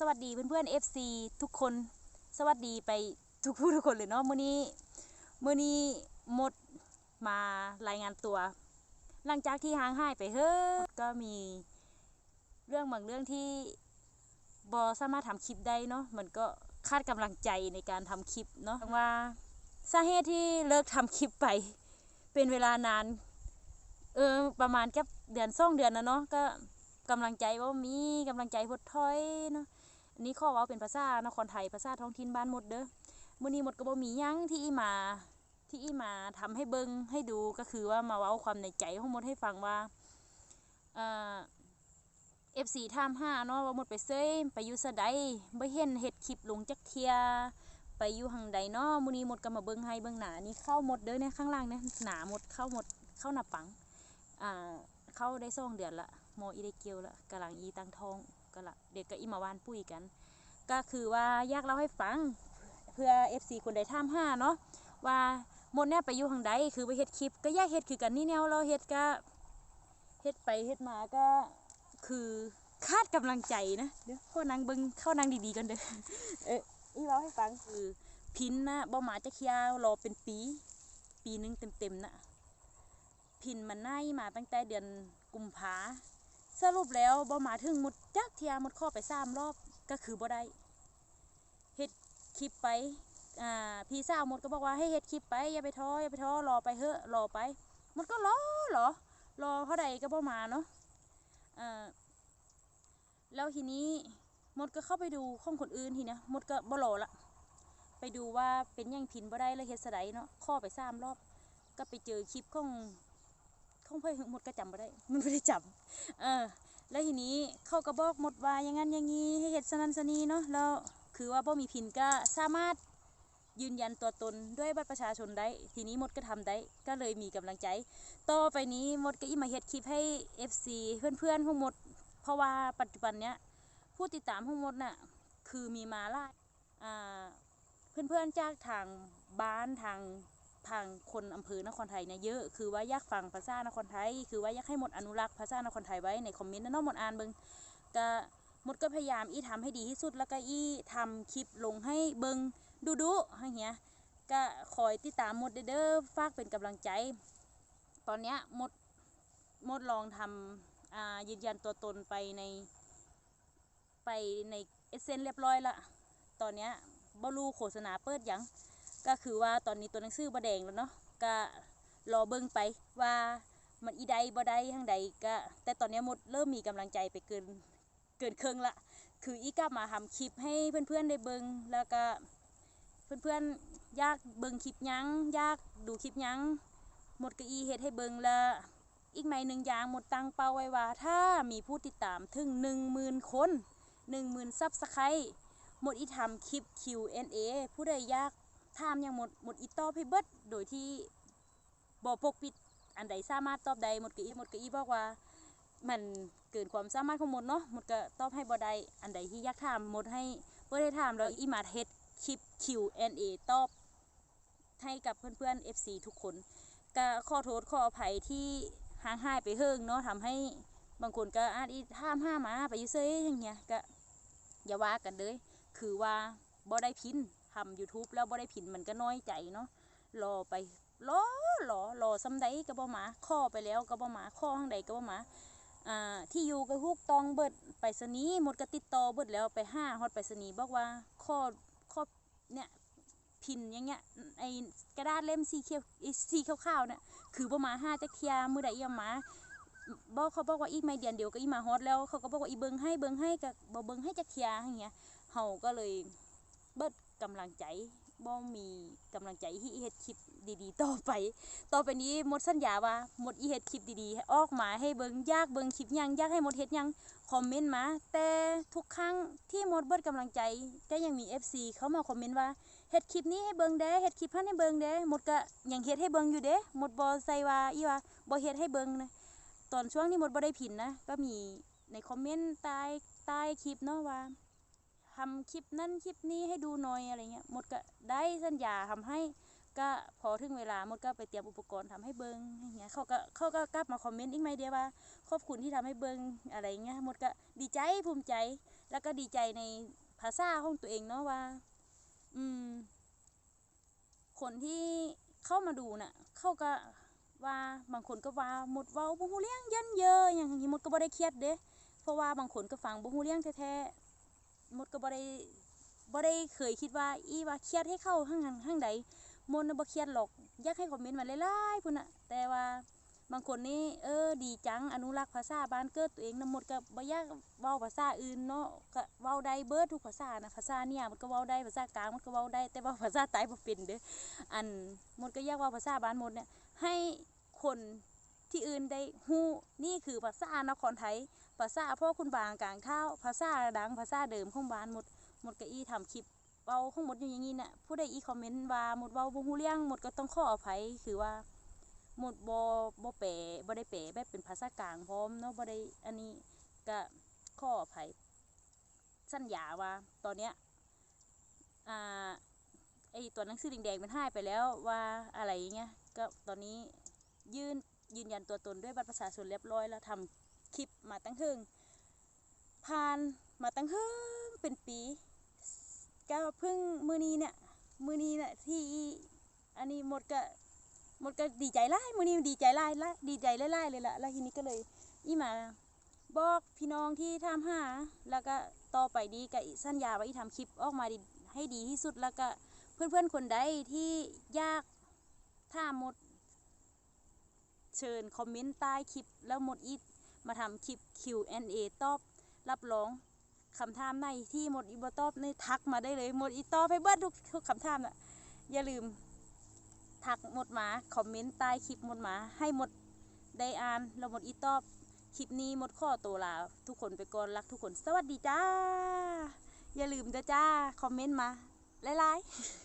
สวัสดีเพื่อนๆ FC ทุกคน สวัสดีไปทุกผู้ทุกคนเลยเนาะมื้อนี้มื้อนี้หมดมารายงานตัว หลังจากที่ห่างหายไปเฮ้อก็มีเรื่องบางเรื่องที่บอสามารถทำคลิปได้เนาะมันก็คาดกำลังใจในการทำคลิปเนาะว่าสาเหตุที่เลิกทำคลิปไป เป็นเวลานาน เออประมาณแค่เดือนสองเดือนนะเนาะก็กำลังใจว่ามีกำลังใจหดถอยเนาะ อันนี้ข้อว้าเป็นภาษานครไทยภาษาท้องถิ่นบ้านหมดเด้อมื้อนี้หมดก็บ่มียังที่อีมาที่อีมาทำให้เบิ่งให้ดูก็คือว่ามาเว้าความในใจของหมดให้ฟังว่าเอ่อ FC ถามห้าเนาะว่าหมดไปเซยไปอยู่ซะใดบ่เห็นเฮ็ดคลิปลงจักเทีย ไปอยู่หังใดเนาะมื้อนี้หมดก็มาเบิ่งให้เบิ่งหนานี่เข้าหมดเด้อเนี่ยข้างล่างเนี่ยหนาหมดเข้าหมดเข้าหน้าปังอ่าเข้าได้สองเดือนละโมอีได้เกียวละกำลังอีตังทอง ก็ละเด็กก็อีมาวานปุ้ยกัน ก็คือว่าอยากเล่าให้ฟังเพื่อ FC คนใดท่ามห้าเนาะว่าหมดเนี่ยไปอยู่ทางใดคือไปเฮ็ดคลิป ก็อยากเฮ็ดคือกันนี่แนวเราเฮ็ดก็เฮ็ดไปเฮ็ดมาก็คือคาดกำลังใจนะเดี๋ยวข้อนางเบิ่งเข้านางดีๆกันเด้อเอออีเล่าให้ฟังคือพินนะบ่มาจะเคียวรอเป็นปี ปีหนึงเต็มๆนะพินมันไน่มาตั้งแต่เดือนกุมภา สรุปแล้วบ่มาถึงหมดจักเทียหมดข้อไปสามรอบก็คือบ่ได้เฮ็ดคลิปไปอ่าพี่สาวหมดก็บอกว่าให้เฮ็ดคลิปไปอย่าไปท้ออย่าไปท้อรอไปเถอรอไปหมดก็รอหรอรอเท่าใดก็บ่มาเนาะอ่าแล้วทีนี้มดก็เข้าไปดูข้องคนอื่นทีนี้ยหมดก็บ่รอละไปดูว่าเป็นยังพินบ่ได้แล้วเฮ็ดสะใดเนาะข้อไปสามรอบก็ไปเจอคลิปของ ของเพื่อหมดก็จำไม่ได้ มันไม่ได้จำเออ แล้วทีนี้เขาก็บอกหมดว่าอย่างนั้นอย่างนี้ให้เฮ็ดสนันสนีเนาะแล้วคือว่าบ่มีพินก็สามารถยืนยันตัวตนด้วยบัตรประชาชนได้ ทีนี้หมดก็ทำได้ ก็เลยมีกำลังใจ ต่อไปนี้หมดก็อีมาเฮ็ดคลิปให้ FC เพื่อนๆของหมด เพราะว่าปัจจุบันเนี้ยผู้ติดตามของหมดน่ะคือมีมาล่าเพื่อนๆจากทางบ้านทาง ทางคนอำเภอนครไทยเนี่ยเยอะ คือว่าอยากฟังภาษานครไทย คือว่าอยากให้หมดอนุรักษ์ภาษานครไทยไว้ในคอมเมนต์นะเนาะหมดอ่านเบิงก็หมดก็พยายามอีทำให้ดีที่สุดแล้วก็อีทำคลิปลงให้เบิงดูดูอย่างเงี้ยก็คอยติดตามหมดเด้อฝากเป็นกำลังใจ ตอนเนี้ยหมดหมดลองทำอ่ายืนยันตัวตนไปในไปในเอเซนเรียบร้อยละ ตอนเนี้ยบรูโฆษณาเปิดยัง ก็คือว่าตอนนี้ตัวหนังสือบะแดงแล้วเนาะก็รอเบิ่งไปว่ามันอีใดบ่ได้ทางใดก็แต่ตอนนี้หมดเริ่มมีกำลังใจไปเกินเกินครึ่งละคืออีกลับมาทำคลิปให้เพื่อนๆได้เบิ่งแล้วก็เพื่อนๆอยากเบิ่งคลิปยังยากดูคลิปยังหมดก็อีเฮ็ดให้เบิ่งล้วอีกไม่หนึ่งอย่างหมดตังเป้าไว้ว่า ถ้ามีผู้ติดตามถึง 10,000 คน 10,000ซับสไครต์หมดอีทำคลิป Q&A ผู้ใดยาก ถามอย่างหมดหมดอีตอบให้เบิดโดยที่บ่ปกปิดอันใดสามารถตอบได้หมดก็อีหมดก็อีบอกว่า มันเกินความสามารถของหมดเนาะหมดก็ตอบให้บ่ได้อันใดที่อยากถามหมดให้เพื่อได้ถามแล้วอีมาเฮ็ดคลิป Q&A ตอบให้กับเพื่อนๆ FC ทุกคนก็ขอโทษขออภัยที่ห่างหายไปเฮิงเนาะทำให้บางคนก็อาจอีถามห้ามาไปยู่เซยอย่างเงี้ยก็อย่าว่ากันเลย คือว่าบ่ได้พิน ทำ YouTube แล้วบ่ได้พินมันก็น้อยใจเนาะรอไปรอรอรอซ้ำใดก็บ่มาข้อไปแล้วก็บ่มาข้อข้างใดก็บ่มาอ่าที่อยู่ก็ฮูกตองเบิดไปรษณีย์หมดก็ติดต่อเบิดแล้วไปห้าฮอดไปรษณีย์บอกว่าข้อข้อเนี่ยพินอย่างเงี้ยไอกระดาษเล่มสีเขียวสีขาวๆเนี่ยคือบ่มาห้าจักเทียมือใดอีมาบอกเขาบอกว่าอีกไม่เดือนเดียวก็อีมาฮอดแล้วเขาก็บอกว่าอีเบิงให้เบิงให้ก็บ่เบิงให้จักเทียอย่างเงี้ยเฮาก็เลยเบิด กำลังใจบ่มีกำลังใจที่เฮ็ดคลิปดีๆ ต่อไป ต่อไปนี้หมดสัญญาว่าหมดอีเฮ็ดคลิปดีๆ ออกมาให้เบิงยากเบิงคลิปยังยากให้หมดเฮ็ดยังคอมเมนต์มา แต่ทุกครั้งที่หมดเบิดกำลังใจก็ยังมี FC เขามาคอมเมนต์ว่าเฮ็ดคลิปนี้ให้เบิงเด้เฮ็ดคลิปพันให้เบิงเด้หมดก็ยังเฮ็ดให้เบิงอยู่เด้หมดบ่ใส่ว่าอีว่าบ่เฮ็ดให้เบิงนะตอนช่วงที่หมดบ่ได้ผินนะก็มีในคอมเมนต์ใต้ใต้คลิปเนาะว่า ทำคลิปนั้นคลิปนี้ให้ดูหน่อยอะไรเงี้ยมดก็ได้สัญญาทำให้ก็พอถึงเวลามดก็ไปเตรียมอุปกรณ์ทำให้เบิงอย่างเงี้ยเขาก็เขาก็กลับมาคอมเมนต์อีกไหมเดียวว่าขอบคุณที่ทำให้เบิงอะไรเงี้ยมดก็ดีใจภูมิใจ แล้วก็ดีใจในภาษาของตัวเองเนาะว่า อืม คนที่เข้ามาดูน่ะเขาก็ว่าบางคนก็ว่าหมดเว้าบ่ฮู้เรื่องยันเยอะอย่างนี้หมดก็บ่ได้เครียดเด้เพราะว่าบางคนก็ฟังบ่ฮู้เรื่องแท้ๆ มดก็บ่ได้บ่ได้เคยคิดว่าอีว่าเครียดให้เข้าข้างหันข้างใดมดน่ะบ่เครียดหรอกอยากให้คอมเมนต์มาหลายๆพุ่นน่ะแต่ว่าบางคนนี่เออดีจังอนุรักษ์ภาษาบ้านเกิดตัวเองนะหมดก็บ่อยากเว้าภาษาอื่นเนาะก็เว้าได้เบิดทุกภาษานะภาษาเนี่ยมันก็เว้าได้ภาษากลางมันก็เว้าได้ แต่ว่าภาษาใต้บ่เป็นเด้ออันหมดก็อยากเว้าภาษาบ้านหมดเนี่ยให้คน ที่อื่นได้ฮู้นี่คือภาษานครไทยภาษาพ่อคุณบางกลางข้าวภาษาดังภาษาเดิมของบ้านหมดหมดก็อีทำคลิปเว้าของหมดอยู่อย่างนี้น่ะผู้ใดอีคอมเมนต์ว่าหมดเว้าบ่ฮู้เรื่องหมดก็ต้องขออภัยคือว่าหมดบ่บ่แปลบ่ได้แปลแบบเป็นภาษากลางพร้อมเนาะบ่ได้อันนี้ก็ขออภัยสัญญาว่าตอนเนี้ยอ่าไอตัวหนังสือแดงๆมันหายไปแล้วว่าอะไรอย่างเงี้ยก็ตอนนี้ยื่น ยืนยันตัวตนด้วยบัตรประชาชนเรียบร้อยแล้วทำคลิปมาตั้งเฮิงผ่านมาตั้งเฮิงเป็นปีก็เพิ่งมือนี้เนี่ยมือนี้เนี่ยที่อันนี้หมดก็หมดก็ดีใจไล่มือนี้ดีใจไล่ละดีใจไล่เลยละแล้วทีนี้ก็เลยอีมาบอกพี่น้องที่ทำหาแล้วก็ต่อไปดีก็สัญญาว่าอีทำคลิปออกมาดีให้ดีที่สุดแล้วก็เพื่อนๆคนใดที่ยากถ้าหมด เชิญคอมเมนต์ใต้คลิปแล้วหมดอีมาทำคลิป Q&A ตอบรับรองคำถามในที่หมดอีบตอบในทักมาได้เลยหมดอีตอบให้เบิดทุกทุกคำถามน่ะอย่าลืมทักหมดหมาคอมเมนต์ใต้คลิปหมดหมาให้หมดได้อ่านแล้วหมดอีตอบคลิปนี้หมดข้อตัวลาทุกคนไปก่อนรักทุกคนสวัสดีจ้า อย่าลืมเด้อจ้า คอมเมนต์มาหลายๆ